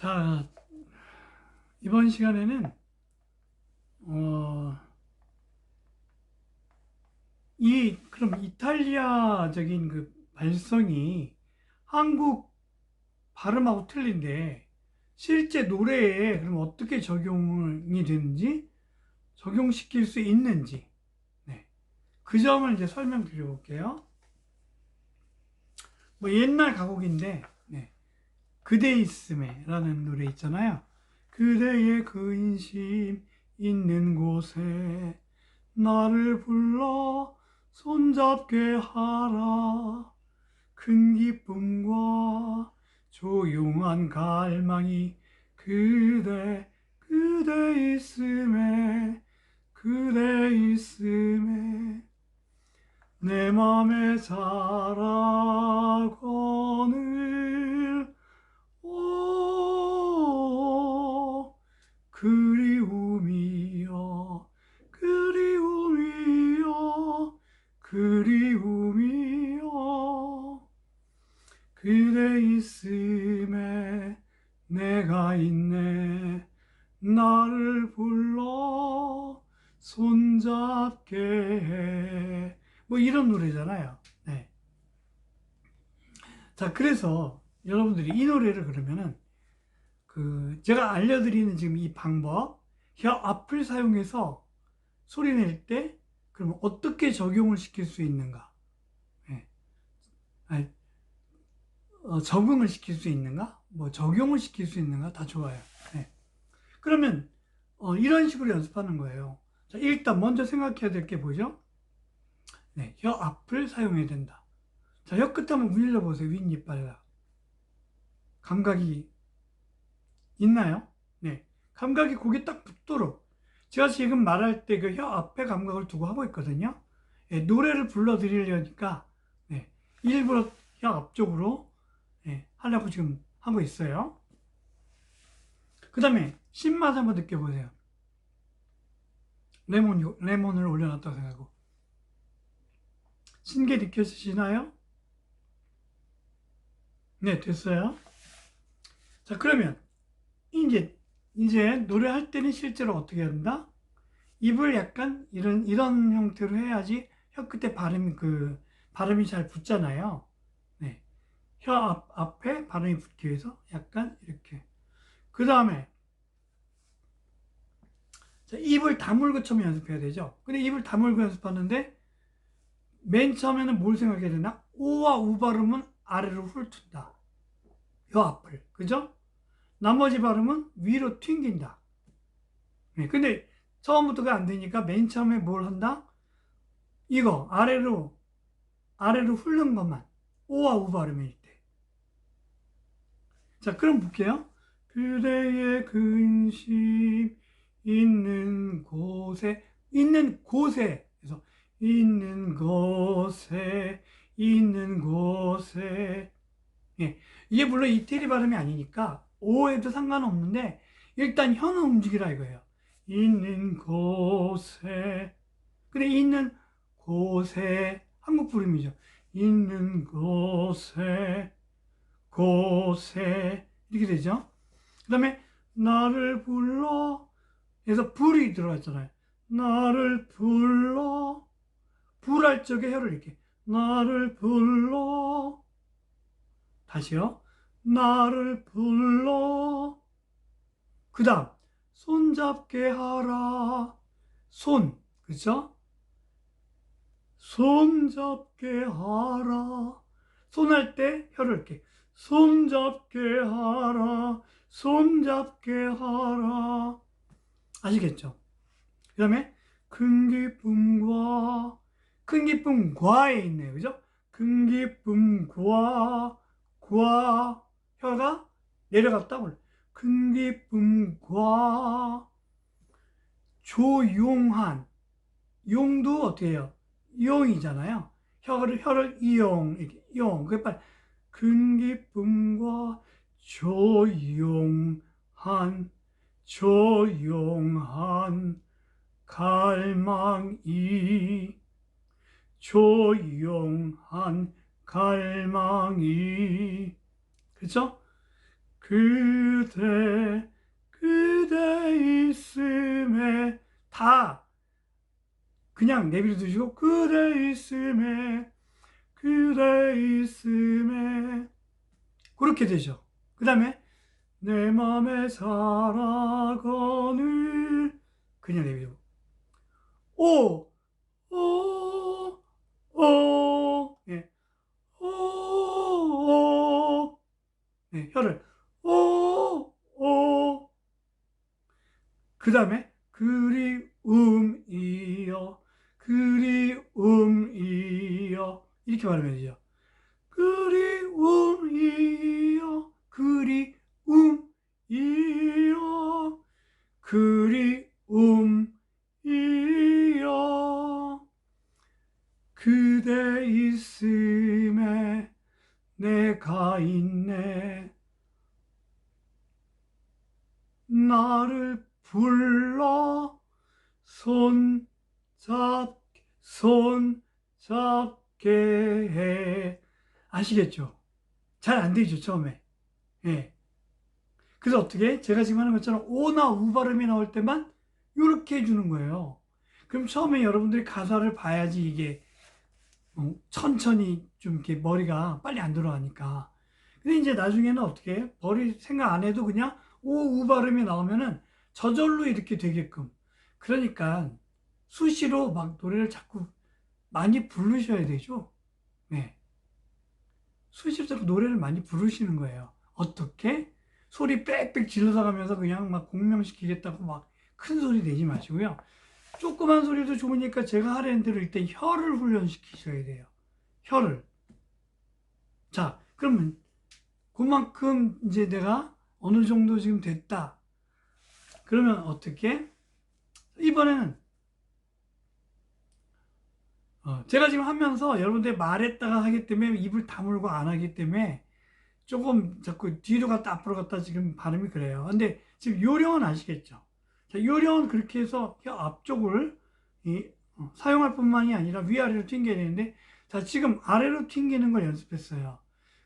자, 이번 시간에는, 어, 이, 그럼 이탈리아적인 그 발성이 한국 발음하고 틀린데, 실제 노래에 그럼 어떻게 적용이 되는지, 적용시킬 수 있는지, 네. 그 점을 이제 설명드려 볼게요. 뭐 옛날 가곡인데, 네. 그대 있음에 라는 노래 있잖아요. 그대의 그 인심 있는 곳에 나를 불러 손잡게 하라. 큰 기쁨과 조용한 갈망이 그대, 그대 있음에, 그대 있음에 내 맘에 자라거늘 손잡게 해. 뭐 이런 노래잖아요. 네. 자, 그래서 여러분들이 이 노래를 그러면은 그 제가 알려드리는 지금 이 방법, 혀 앞을 사용해서 소리 낼 때 그러면 어떻게 적용을 시킬 수 있는가? 네. 아니, 어, 적응을 시킬 수 있는가? 뭐 적용을 시킬 수 있는가? 다 좋아요. 네. 그러면 어, 이런 식으로 연습하는 거예요. 자, 일단 먼저 생각해야 될 게 뭐죠? 네, 혀 앞을 사용해야 된다. 자, 혀 끝 한번 물려 보세요. 윗니빨라. 감각이 있나요? 네. 감각이 거기 딱 붙도록. 제가 지금 말할 때 그 혀 앞에 감각을 두고 하고 있거든요. 네, 노래를 불러 드리려니까, 네, 일부러 혀 앞쪽으로, 네, 하려고 지금 하고 있어요. 그 다음에, 신맛 한번 느껴보세요. 레몬, 레몬을 올려놨다고 생각하고. 신게 느껴지시나요? 네, 됐어요. 자, 그러면, 이제, 이제 노래할 때는 실제로 어떻게 한다? 입을 약간 이런, 이런 형태로 해야지 혀 끝에 발음이 그, 발음이 잘 붙잖아요. 네. 혀 앞, 앞에 발음이 붙기 위해서 약간 이렇게. 그 다음에, 자, 입을 다물고 처음 연습해야 되죠. 근데 입을 다물고 연습하는데 맨 처음에는 뭘 생각해야 되나? 오와 우 발음은 아래로 훑은다. 요 앞을. 그죠? 나머지 발음은 위로 튕긴다. 네, 근데 처음부터가 안 되니까 맨 처음에 뭘 한다? 이거 아래로 아래로 훑는 것만 오와 우 발음일 때. 자, 그럼 볼게요. 그대의 근심 있는 곳에 있는 곳에 그래서 있는 곳에 있는 곳에 예. 이게 물론 이태리 발음이 아니니까 오에도 상관없는데 일단 혀는 움직이라 이거예요. 있는 곳에 근데 있는 곳에 한국 부름이죠. 있는 곳에 곳에 이렇게 되죠. 그 다음에 나를 불러 그래서 불이 들어갔잖아요. 나를 불러. 불할 적에 혀를 이렇게. 나를 불러. 다시요. 나를 불러. 그 다음 손잡게 하라. 손. 그죠? 손잡게 하라. 손할 때 혀를 이렇게. 손잡게 하라. 손잡게 하라 아시겠죠? 그 다음에 큰 기쁨과 큰 기쁨과에 있네요. 그죠? 큰 기쁨과 과 혀가 내려갔다 큰 기쁨과 조용한 용도 어떻게 해요? 용이잖아요. 혀를 혀를 이용 이렇게 용 그게 큰 기쁨과 조용한 조용한 갈망이 조용한 갈망이 그렇죠? 그대 그대 있음에 다 그냥 내비려 두시고 그대 있음에 그대 있음에 그렇게 되죠. 그 다음에 내 맘에 살아가는 그냥 내비려 오, 오, 오, 예, 오, 오, 네, 혀를 오, 오. 그 다음에 그리움이여, 그리움이여 이렇게 말하면 되죠. 그리움이여. 그대 있음에 내가 있네. 나를 불러 손 잡, 손 잡게 해. 아시겠죠? 잘 안 되죠, 처음에. 예. 그래서 어떻게? 제가 지금 하는 것처럼 오나 우 발음이 나올 때만 이렇게 해주는 거예요. 그럼 처음에 여러분들이 가사를 봐야지 이게 어, 천천히 좀 이렇게 머리가 빨리 안 들어가니까. 근데 이제 나중에는 어떻게 해? 머리 생각 안 해도 그냥 오, 우 발음이 나오면은 저절로 이렇게 되게끔. 그러니까 수시로 막 노래를 자꾸 많이 부르셔야 되죠. 네. 수시로 자꾸 노래를 많이 부르시는 거예요. 어떻게? 소리 빽빽 질러서 가면서 그냥 막 공명시키겠다고 막 큰 소리 내지 마시고요. 조그만 소리도 좋으니까 제가 하려는 대로 일단 혀를 훈련시키셔야 돼요. 혀를. 자, 그러면 그만큼 이제 내가 어느 정도 지금 됐다. 그러면 어떻게? 이번에는 어, 제가 지금 하면서 여러분들 말했다가 하기 때문에 입을 다물고 안 하기 때문에 조금 자꾸 뒤로 갔다 앞으로 갔다 지금 발음이 그래요. 근데 지금 요령은 아시겠죠? 자, 요령은 그렇게 해서 혀 앞쪽을 이, 어, 사용할 뿐만이 아니라 위아래로 튕겨야 되는데 자, 지금 아래로 튕기는 걸 연습했어요.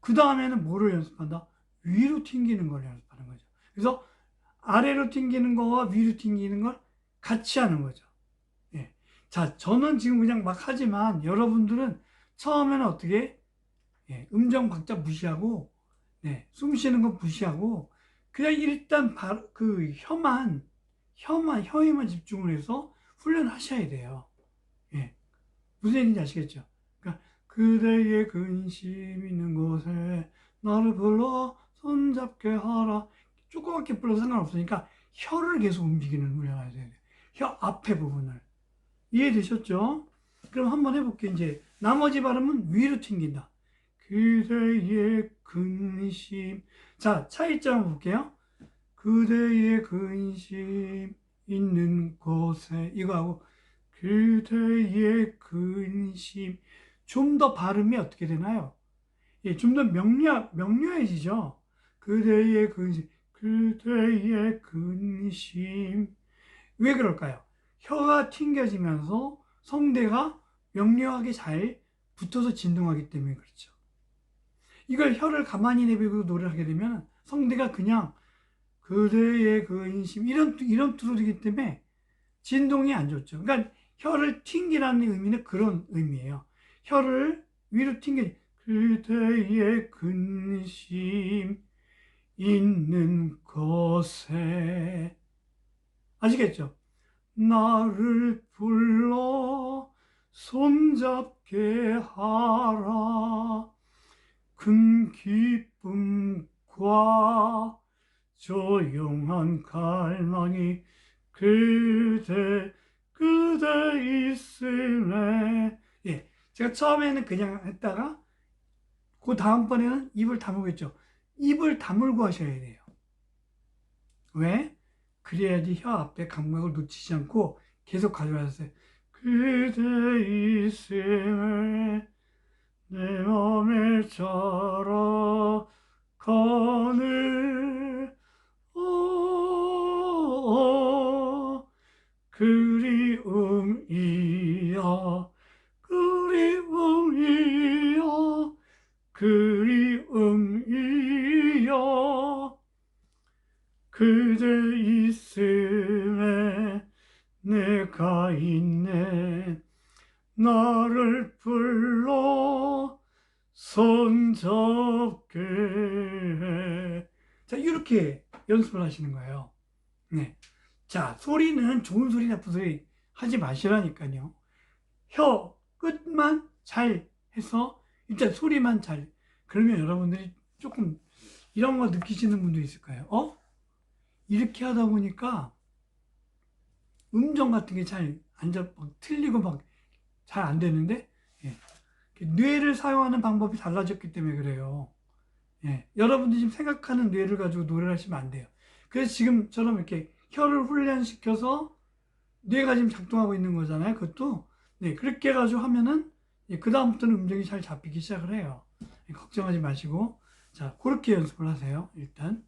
그 다음에는 뭐를 연습한다? 위로 튕기는 걸 연습하는 거죠. 그래서 아래로 튕기는 거와 위로 튕기는 걸 같이 하는 거죠. 예. 자, 저는 지금 그냥 막 하지만 여러분들은 처음에는 어떻게 예, 음정 박자 무시하고 네, 숨 쉬는 거 무시하고 그냥 일단 바로 그 혀만 혀만 혀에만 집중을 해서 훈련하셔야 돼요. 예. 무슨 얘기인지 아시겠죠? 그러니까 그대의 근심 있는 곳에 나를 불러 손잡게 하라. 조그맣게 불러도 상관없으니까 혀를 계속 움직이는 훈련을 해야 돼요. 혀 앞에 부분을. 이해되셨죠? 그럼 한번 해볼게요. 이제 나머지 발음은 위로 튕긴다. 그대의 근심. 자, 차이점 볼게요. 그대의 근심 있는 곳에 이거하고 그대의 근심 좀 더 발음이 어떻게 되나요? 예, 좀 더 명료 명료해지죠. 그대의 근심, 그대의 근심 왜 그럴까요? 혀가 튕겨지면서 성대가 명료하게 잘 붙어서 진동하기 때문에 그렇죠. 이걸 혀를 가만히 내비고 노래를 하게 되면 성대가 그냥 그대의 근심 이런 이런 투로되기 때문에 진동이 안 좋죠. 그러니까 혀를 튕기라는 의미는 그런 의미예요. 혀를 위로 튕겨 그대의 근심 있는 곳에 아시겠죠? 나를 불러 손잡게 하라 큰 기쁨과 조용한 갈망이 그대 그대 있음에. 예 제가 처음에는 그냥 했다가 그 다음번에는 입을 다물겠죠. 입을 다물고 하셔야 돼요. 왜? 그래야지 혀 앞에 감각을 놓치지 않고 계속 가져가세요. 그대 있음에 내 맘에 자 그리움이야 그대 있음에 내가 있네 나를 불러 손잡게 해. 자 이렇게 연습을 하시는 거예요 네. 자 소리는 좋은 소리 나쁜 소리 하지 마시라니까요 혀 끝만 잘 해서 일단 소리만 잘 그러면 여러분들이 조금 이런 거 느끼시는 분도 있을 거예요 어? 이렇게 하다 보니까 음정 같은 게 잘 안 잡, 막 틀리고 막 잘 안 되는데 예. 뇌를 사용하는 방법이 달라졌기 때문에 그래요. 예. 여러분들이 지금 생각하는 뇌를 가지고 노래를 하시면 안 돼요. 그래서 지금처럼 이렇게 혀를 훈련시켜서 뇌가 지금 작동하고 있는 거잖아요. 그것도 네, 그렇게 해가지고 하면은 그 다음부터는 음정이 잘 잡히기 시작을 해요. 예, 걱정하지 마시고 자 그렇게 연습을 하세요. 일단